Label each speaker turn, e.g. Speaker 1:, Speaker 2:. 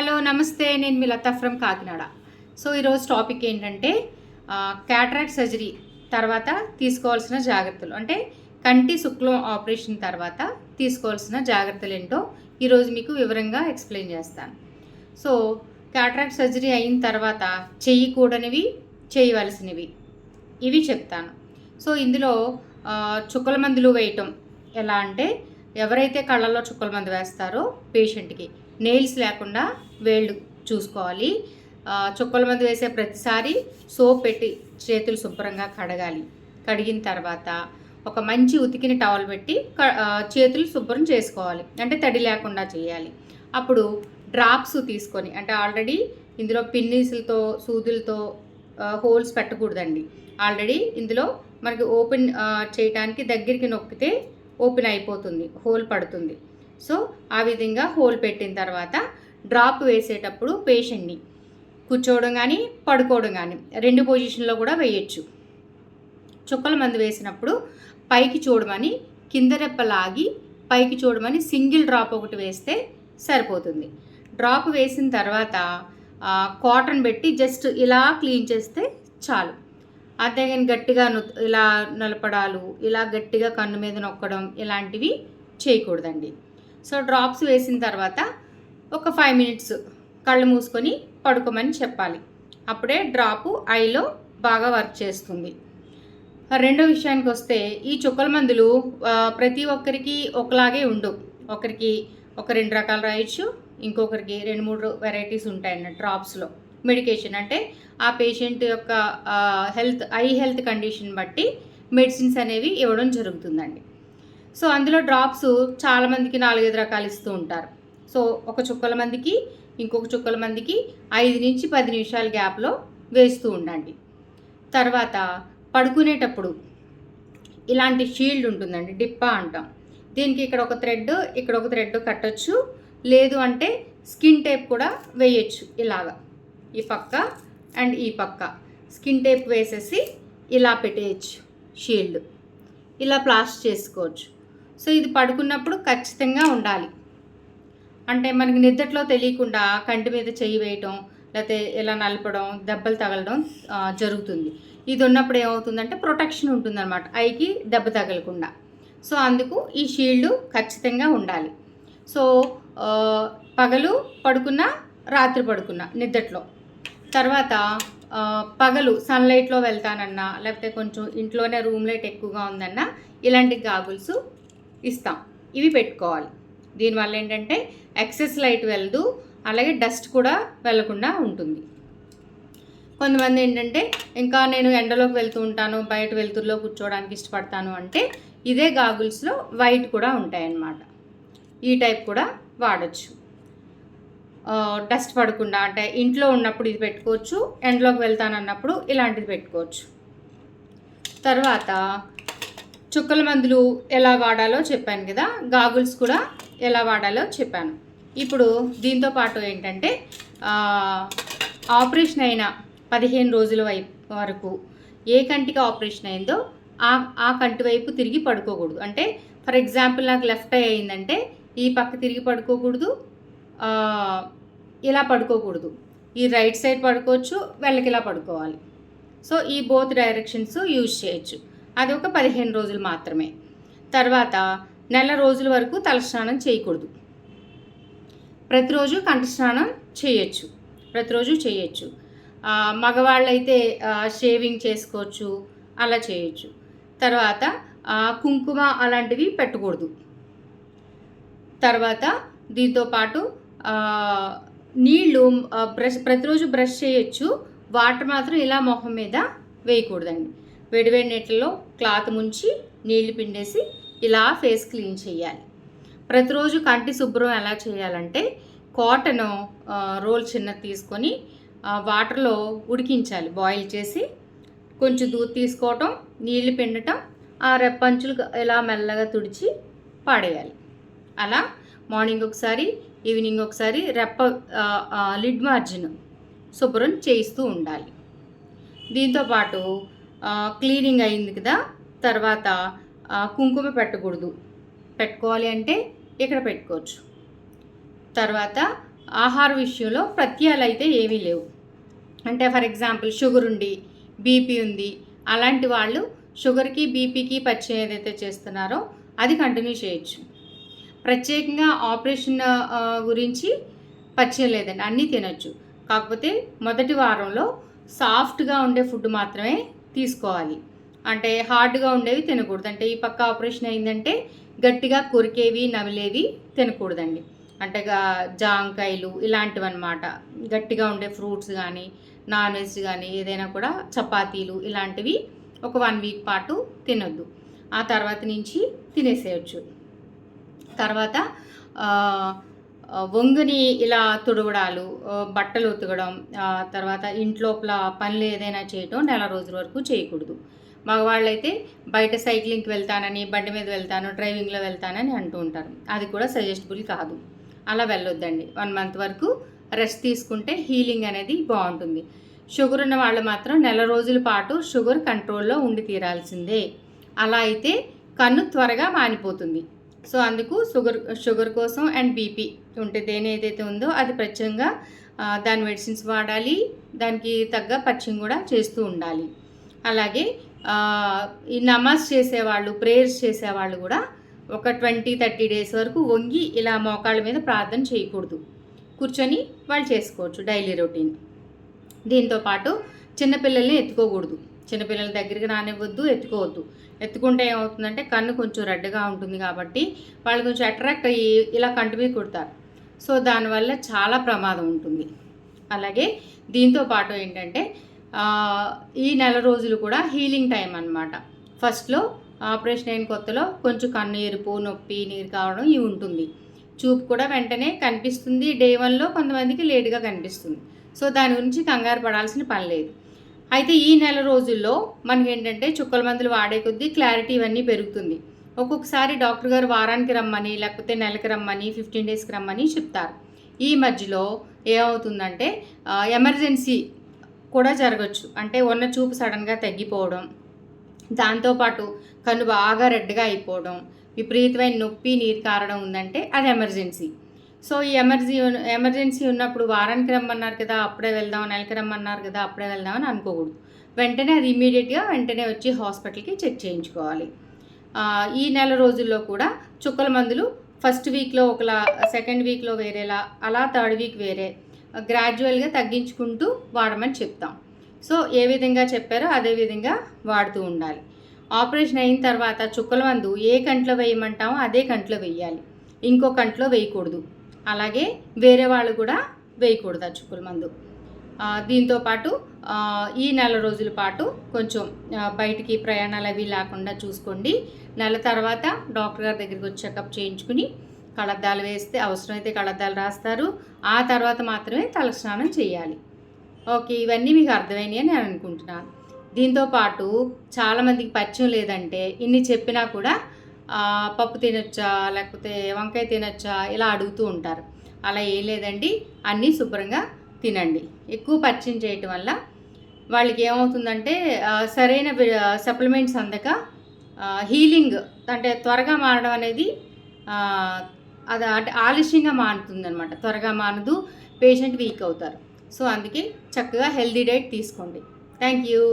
Speaker 1: Hello నమస్తే. నేను మీ లతా ఫ్రమ్ కాకినాడ. సో ఈరోజు టాపిక్ ఏంటంటే క్యాటరాక్ట్ సర్జరీ తర్వాత తీసుకోవాల్సిన జాగ్రత్తలు. అంటే కంటి శుక్లం ఆపరేషన్ తర్వాత తీసుకోవాల్సిన జాగ్రత్తలు ఏంటో ఈరోజు మీకు వివరంగా ఎక్స్ప్లెయిన్ చేస్తాను. సో క్యాటరాక్ట్ సర్జరీ అయిన తర్వాత చేయకూడనివి చేయవలసినవి ఇవి చెప్తాను. సో ఇందులో చుక్కల మందులు వేయటం ఎలా అంటే ఎవరైతే కళ్ళల్లో చుక్కల మందు వేస్తారో పేషెంట్కి నెయిల్స్ లేకుండా వేళ్ళు చూసుకోవాలి. చుక్కల మందు వేసే ప్రతిసారి సోప్ పెట్టి చేతులు శుభ్రంగా కడగాలి. కడిగిన తర్వాత ఒక మంచి ఉతికిన టవల్ పెట్టి క- చేతులు శుభ్రం చేసుకోవాలి. అంటే తడి లేకుండా చేయాలి. అప్పుడు డ్రాప్స్ తీసుకొని అంటే ఆల్రెడీ ఇందులో పిన్నీసులతో సూదులతో హోల్స్ పెట్టకూడదండి. ఆల్రెడీ ఇందులో మనకి ఓపెన్ చేయటానికి దగ్గరికి నొక్కితే ఓపెన్ అయిపోతుంది. హోల్ పడుతుంది. సో ఆ విధంగా హోల్ పెట్టిన తర్వాత డ్రాప్ వేసేటప్పుడు పేషెంట్ని కూర్చోవడం కానీ పడుకోవడం కానీ రెండు పొజిషన్లో కూడా వేయచ్చు. చుక్కల మందు వేసినప్పుడు పైకి చూడమని కింద రెప్ప లాగి పైకి చూడమని సింగిల్ డ్రాప్ ఒకటి వేస్తే సరిపోతుంది. డ్రాప్ వేసిన తర్వాత కాటన్ పెట్టి జస్ట్ ఇలా క్లీన్ చేస్తే చాలు. అంతేగాని గట్టిగా ఇలా నలపడాలు ఇలా గట్టిగా కన్ను మీద నొక్కడం ఇలాంటివి చేయకూడదండి. సో డ్రాప్స్ వేసిన తర్వాత ఒక ఫైవ్ మినిట్స్ కళ్ళు మూసుకొని పడుకోమని చెప్పాలి. అప్పుడే డ్రాపు ఐలో బాగా వర్క్ చేస్తుంది. రెండో విషయానికి వస్తే ఈ చుక్కల మందులు ప్రతి ఒక్కరికి ఒకలాగే ఉండవు ఒకరికి ఒక రెండు రకాలు రాయొచ్చు ఇంకొకరికి రెండు మూడు వెరైటీస్ ఉంటాయన్న డ్రాప్స్లో. మెడికేషన్ అంటే ఆ పేషెంట్ యొక్క హెల్త్ ఐ హెల్త్ కండిషన్ బట్టి మెడిసిన్స్ అనేవి ఇవ్వడం జరుగుతుందండి. సో అందులో డ్రాప్స్ చాలామందికి నాలుగైదు రకాలు ఇస్తూ ఉంటారు. సో ఒక చుక్కల మందికి ఇంకొక చుక్కల మందికి ఐదు నుంచి పది నిమిషాల గ్యాప్లో వేస్తూ ఉండండి. తర్వాత పడుకునేటప్పుడు ఇలాంటి షీల్డ్ ఉంటుందండి డిప్పా అంటాం. దీనికి ఇక్కడ ఒక థ్రెడ్ ఇక్కడ ఒక థ్రెడ్ కట్టొచ్చు. లేదు అంటే స్కిన్ టేప్ కూడా వేయచ్చు ఇలాగా. ఈ పక్క అండ్ ఈ పక్క. స్కిన్ టేప్ వేసేసి ఇలా పెట్టేయచ్చు షీల్డ్ ఇలా ప్లాస్ట్ చేసుకోవచ్చు. సో ఇది పడుకున్నప్పుడు ఖచ్చితంగా ఉండాలి. అంటే మనకి నిద్రలో తెలియకుండా కంటి మీద చెయ్యి వేయటం లేకపోతే ఇలా నలపడం దెబ్బలు తగలడం జరుగుతుంది. ఇది ఉన్నప్పుడు ఏమవుతుందంటే ప్రొటెక్షన్ ఉంటుందన్నమాట. ఐకి దెబ్బ తగలకుండా. సో అందుకు ఈ షీల్డ్ ఖచ్చితంగా ఉండాలి. సో పగలు పడుకున్న రాత్రి పడుకున్న నిద్దట్లో. తర్వాత పగలు సన్లైట్లో వెళ్తానన్నా లేకపోతే కొంచెం ఇంట్లోనే రూమ్ లైట్ ఎక్కువగా ఉందన్నా ఇలాంటి గాగుల్స్ ఇస్తాం. ఇవి పెట్టుకోవాలి. దీనివల్ల ఏంటంటే ఎక్సెస్ లైట్ వెళ్ళదు అలాగే డస్ట్ కూడా వెళ్ళకుండా ఉంటుంది. కొంతమంది ఏంటంటే ఇంకా నేను ఎండలోకి వెళ్తూ ఉంటాను బయట వెలుతురులో కూర్చోవడానికి ఇష్టపడతాను అంటే ఇదే గాగుల్స్లో వైట్ కూడా ఉంటాయన్నమాట. ఈ టైప్ కూడా వాడచ్చు. డస్ట్ పడకుండా అంటే ఇంట్లో ఉన్నప్పుడు ఇది పెట్టుకోవచ్చు ఎండలోకి వెళ్తానన్నప్పుడు ఇలాంటిది పెట్టుకోవచ్చు. తర్వాత చుక్కల మందులు ఎలా వాడాలో చెప్పాను కదా గాగుల్స్ కూడా ఎలా వాడాలో చెప్పాను. ఇప్పుడు దీంతో పాటు ఏంటంటే ఆపరేషన్ అయిన పదిహేను రోజుల వైపు వరకు ఏ కంటికి ఆపరేషన్ అయిందో ఆ ఆ కంటి వైపు తిరిగి పడుకోకూడదు. అంటే ఫర్ ఎగ్జాంపుల్ నాకు లెఫ్ట్ ఐ అయిందంటే ఈ పక్క తిరిగి పడుకోకూడదు ఇలా పడుకోకూడదు. ఈ రైట్ సైడ్ పడుకోవచ్చు వెళ్ళకిలా పడుకోవాలి. సో ఈ బోత్ డైరెక్షన్స్ యూజ్ చేయొచ్చు. అది ఒక పదిహేను రోజులు మాత్రమే. తర్వాత నెల రోజుల వరకు తలస్నానం చేయకూడదు. ప్రతిరోజు కంఠస్నానం చేయొచ్చు. ప్రతిరోజు చేయొచ్చు. మగవాళ్ళైతే షేవింగ్ చేసుకోవచ్చు అలా చేయొచ్చు. తర్వాత కుంకుమ అలాంటివి పెట్టకూడదు. తర్వాత దీంతో పాటు నీళ్ళు బ్రష్ ప్రతిరోజు బ్రష్ చేయొచ్చు. వాటర్ మాత్రం ఇలా మొహం మీద వేయకూడదండి. వేడివేడి నీటిలో క్లాత్ ముంచి నీళ్ళు పిండేసి ఇలా ఫేస్ క్లీన్ చేయాలి. ప్రతిరోజు కంటి శుభ్రం ఎలా చేయాలంటే కాటన్ రోల్ చిన్నది తీసుకొని వాటర్లో ఉడికించాలి. బాయిల్ చేసి కొంచెం దూది తీసుకోవటం నీళ్ళు పిండటం ఆ రెప్పంచులు ఇలా మెల్లగా తుడిచి పాడేయాలి. అలా మార్నింగ్ ఒకసారి ఈవినింగ్ ఒకసారి రెప్ప లిడ్ మార్జిన్ శుభ్రం చేయిస్తూ ఉండాలి. దీంతోపాటు క్లీనింగ్ అయింది కదా తర్వాత కుంకుమ పెట్టకూడదు. పెట్టుకోవాలి అంటే ఇక్కడ పెట్టుకోవచ్చు? తర్వాత ఆహార విషయంలో ప్రత్యాలు అయితే ఏమీ లేవు. అంటే ఫర్ ఎగ్జాంపుల్ షుగర్ ఉండి బీపీ ఉంది అలాంటి వాళ్ళు షుగర్కి బీపీకి పచ్చయం ఏదైతే చేస్తున్నారో అది కంటిన్యూ చేయొచ్చు. ప్రత్యేకంగా ఆపరేషన్ గురించి పచ్చయం లేదండి అన్నీ తినొచ్చు. కాకపోతే మొదటి వారంలో సాఫ్ట్గా ఉండే ఫుడ్ మాత్రమే తీసుకోవాలి. అంటే హార్డ్గా ఉండేవి తినకూడదు. అంటే ఈ పక్క ఆపరేషన్ అయిందంటే గట్టిగా కొరికేవి నమిలేవి తినకూడదండి. అంటే జాంకాయలు ఇలాంటివి అనమాట గట్టిగా ఉండే ఫ్రూట్స్ కానీ నాన్ వెజ్ కానీ ఏదైనా కూడా చపాతీలు ఇలాంటివి ఒక వన్ వీక్ పాటు తినొద్దు. ఆ తర్వాత నుంచి తినేసేయచ్చు. తర్వాత వంగుని ఇలా తుడవడాలు బట్టలు ఉతకడం తర్వాత ఇంట్లోపల పనులు ఏదైనా చేయటం నెల రోజుల వరకు చేయకూడదు. మగవాళ్ళైతే బయట సైక్లింగ్కి వెళ్తానని బండి మీద వెళ్తాను డ్రైవింగ్లో వెళ్తానని అంటూ ఉంటారు. అది కూడా సజెస్టబుల్ కాదు. అలా వెళ్ళొద్దండి. వన్ మంత్ వరకు రెస్ట్ తీసుకుంటే హీలింగ్ అనేది బాగుంటుంది. షుగర్ ఉన్న వాళ్ళు మాత్రం నెల రోజుల పాటు షుగర్ కంట్రోల్లో ఉండి తీరాల్సిందే. అలా అయితే కన్ను త్వరగా మానిపోతుంది. సో అందుకు షుగర్ షుగర్ కోసం అండ్ బీపీ ఉంటే దేని ఏదైతే ఉందో అది ప్రత్యేకంగా దాని మెడిసిన్స్ వాడాలి. దానికి తగ్గ పచ్చం కూడా చేస్తూ ఉండాలి. అలాగే ఈ నమాజ్ చేసేవాళ్ళు ప్రేయర్స్ చేసేవాళ్ళు కూడా ఒక ట్వంటీ థర్టీ డేస్ వరకు వంగి ఇలా మోకాళ్ళ మీద ప్రార్థన చేయకూడదు. కూర్చొని వాళ్ళు చేసుకోవచ్చు డైలీ రొటీన్. దీంతో పాటు చిన్నపిల్లల్ని ఎత్తుకోకూడదు. చిన్నపిల్లల దగ్గరికి రానివ్వద్దు ఎత్తుకోవద్దు. ఎత్తుకుంటే ఏమవుతుందంటే కన్ను కొంచెం రెడ్గా ఉంటుంది కాబట్టి వాళ్ళు కొంచెం అట్రాక్ట్ అయ్యి ఇలా కంటి మీద కుడతారు. సో దానివల్ల చాలా ప్రమాదం ఉంటుంది. అలాగే దీంతో పాటు ఏంటంటే ఈ నెల రోజులు కూడా హీలింగ్ టైం అన్నమాట. ఫస్ట్లో ఆపరేషన్ అయిన కొత్తలో కొంచెం కన్ను ఎరుపు నొప్పి నీరు కావడం ఇవి ఉంటుంది. చూపు కూడా వెంటనే కనిపిస్తుంది. డే వన్లో కొంతమందికి లేటుగా కనిపిస్తుంది. సో దాని గురించి కంగారు పడాల్సిన పని లేదు. అయితే ఈ నెల రోజుల్లో మనకి ఏంటంటే చుక్కల మందులు వాడే కొద్దీ క్లారిటీ ఇవన్నీ పెరుగుతుంది. ఒక్కొక్కసారి డాక్టర్ గారు వారానికి రమ్మని లేకపోతే నెలకి రమ్మని ఫిఫ్టీన్ డేస్కి రమ్మని చెప్తారు. ఈ మధ్యలో ఏమవుతుందంటే ఎమర్జెన్సీ కూడా జరగచ్చు. అంటే ఉన్న చూపు సడన్గా తగ్గిపోవడం దాంతోపాటు కన్ను బాగా రెడ్గా అయిపోవడం విపరీతమైన నొప్పి నీరు కారడం ఉందంటే అది ఎమర్జెన్సీ. సో ఈ ఎమర్జీ ఎమర్జెన్సీ ఉన్నప్పుడు వారానికి రమ్మన్నారు కదా అప్పుడే వెళ్దాం నెలకి రమ్మన్నారు కదా అప్పుడే వెళ్దామని అనుకోకూడదు. వెంటనే అది ఇమీడియట్గా వెంటనే వచ్చి హాస్పిటల్కి చెక్ చేయించుకోవాలి. ఈ నెల రోజుల్లో కూడా చుక్కల మందులు ఫస్ట్ వీక్లో ఒకలా సెకండ్ వీక్లో వేరేలా అలా థర్డ్ వీక్ వేరే గ్రాడ్యువల్గా తగ్గించుకుంటూ వాడమని చెప్తాం. సో ఏ విధంగా చెప్పారో అదే విధంగా వాడుతూ ఉండాలి. ఆపరేషన్ అయిన తర్వాత చుక్కల మందు ఏ కంట్లో వేయమంటామో అదే కంట్లో వేయాలి. ఇంకో కంట్లో వేయకూడదు. అలాగే వేరే వాళ్ళు కూడా వేయకూడదు ఆ మందు. దీంతోపాటు దీంతో పాటు ఈ నెల రోజుల పాటు కొంచెం బయటికి ప్రయాణాలు అవి లేకుండా చూసుకోండి. నెల తర్వాత డాక్టర్ గారి దగ్గరికి వచ్చి చెకప్ చేయించుకుని కళ్ళద్దాలు వేస్తే అవసరమైతే కళ్ళద్దాలు రాస్తారు. ఆ తర్వాత మాత్రమే తలస్నానం చేయాలి. ఓకే ఇవన్నీ మీకు అర్థమైనాయి అని నేను అనుకుంటున్నాను. దీంతో పాటు చాలామందికి పరిచయం లేదంటే ఇన్ని చెప్పినా కూడా పప్పు తినొచ్చా లేకపోతే వంకాయ తినొచ్చా ఇలా అడుగుతూ ఉంటారు. అలా ఏం లేదండి అన్నీ శుభ్రంగా తినండి. ఎక్కువ పరిచయం చేయటం వల్ల వాళ్ళకి ఏమవుతుందంటే సరైన సప్లిమెంట్స్ అందక హీలింగ్ అంటే త్వరగా మారడం అనేది అది అంటే ఆలస్యంగా మారుతుంది అనమాట త్వరగా మానదు పేషెంట్ వీక్ అవుతారు. సో అందుకే చక్కగా హెల్దీ డైట్ తీసుకోండి. Thank you.